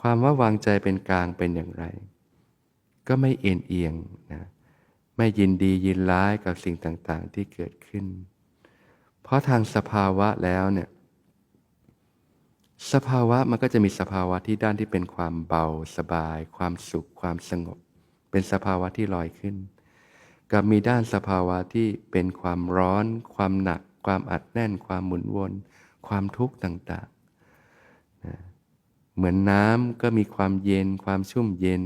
ความว่าวางใจเป็นกลางเป็นอย่างไร ก็ไม่เอ็นเอียงนะไม่ยินดียินร้ายกับสิ่งต่างๆที่เกิดขึ้น เพราะทางสภาวะแล้วเนี่ยสภาวะมันก็จะมีสภาวะที่ด้านที่เป็นความเบาสบาย ความสุข ความสงบ เป็นสภาวะที่ลอยขึ้น กับมีด้านสภาวะที่เป็นความร้อน ความหนัก ความอัดแน่น ความหมุนวน ความทุกข์ต่างๆนะ เหมือนน้ำก็มีความเย็นความชุ่มเย็น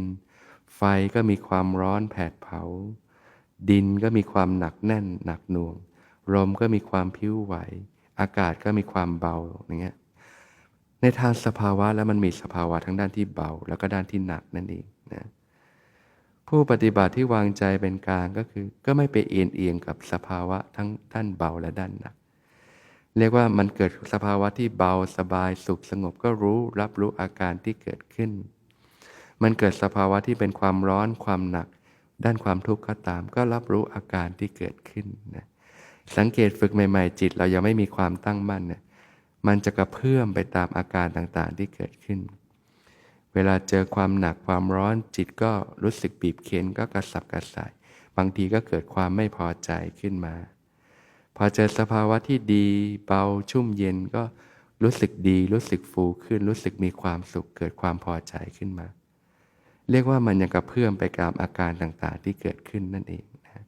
ไฟก็มีความร้อนแผดเผา ดินก็มีความหนักแน่นหนักหน่วงลมก็มีความพิ้วไหว อากาศก็มีความเบาอย่างเงี้ยในทางสภาวะแล้วมันมีสภาวะทั้งด้านที่เบา แล้วก็ด้านที่หนักนั่นเองนะผู้ปฏิบัติที่วางใจเป็นกลางก็คือ ก็ไม่ไปเอียงเอียงกับสภาวะทั้งด้านเบาและด้านหนัก เรียกว่ามันเกิดสภาวะที่เบาสบายสุขสงบก็รู้รับรู้อาการที่เกิดขึ้น มันเกิดสภาวะที่เป็นความร้อนความหนัก ด้านความทุกข์ก็ตาม ก็รับรู้อาการที่เกิดขึ้นนะสังเกตฝึกใหม่ ๆ จิตเรายังไม่มีความตั้งมั่นเนี่ยมันจะกระเพื่อมไปตามอาการต่างๆที่เกิดขึ้น เวลาเจอความหนักความร้อนจิตก็รู้สึกบีบเค้นก็กระสับกระส่าย บางทีก็เกิดความไม่พอใจขึ้นมา พอเจอสภาวะที่ดีเบาชุ่มเย็นก็รู้สึกดี รู้สึกฟูขึ้น รู้สึกมีความสุขเกิดความพอใจขึ้นมา เรียกว่ามันยังกระเพื่อมไปกับอาการต่างๆ ที่เกิดขึ้นนั่นเองนะ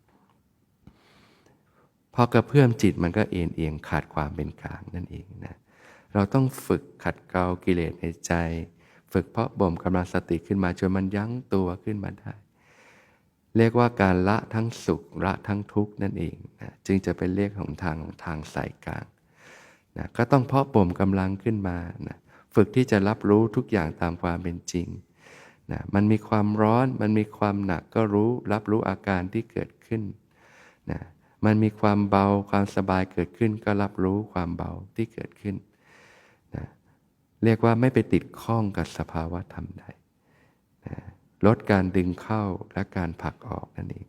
พอกระเพื่อมจิตมันก็เอ็นเอียงขาดความเป็นกลางนั่นเองนะเราต้องฝึกขัดเกลากิเลสในใจ ฝึกเพาะบ่มกำลังสติขึ้นมาจนมันยั้งตัวขึ้นมาได้ เรียกว่าการละทั้งสุขละทั้งทุกข์นั่นเองนะจึงจะเป็นเรียกของทางทางสายกลางนะก็ต้องเพาะบ่มกำลังขึ้นมานะฝึกที่จะรับรู้ทุกอย่างตามความเป็นจริงนะมันมีความร้อน มันมีความหนักก็รู้ รับรู้อาการที่เกิดขึ้นนะมันมีความเบาความสบายเกิดขึ้น ก็รับรู้ความเบาที่เกิดขึ้นนะเรียกว่าไม่ไปติดข้องกับสภาวะธรรมใด ลดการดึงเข้าและการผลักออกนั่นเอง